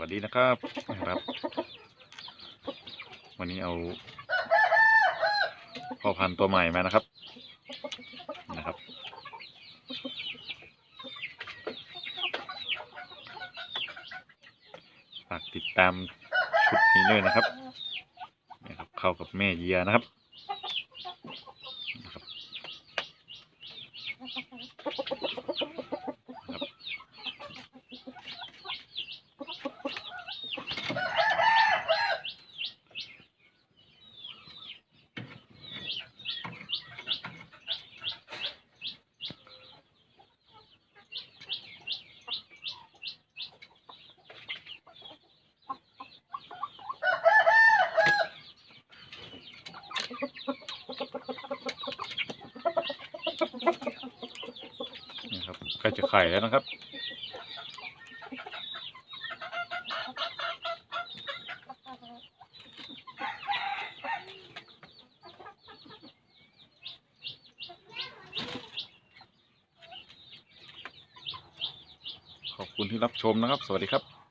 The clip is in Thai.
วัสดีนะครับนะครับ วันนี้เอาพ่อพันธุ์ตัวใหม่มานะครับนะครับ ฝากติดตามชุดนี้ด้วยนะครับนะครับ เข้ากับแม่เยียนะครับนะครับนะครับ นี่ครับใกล้ จะไข่แล้วนะครับ ขอบคุณที่รับชมนะครับ สวัสดีครับ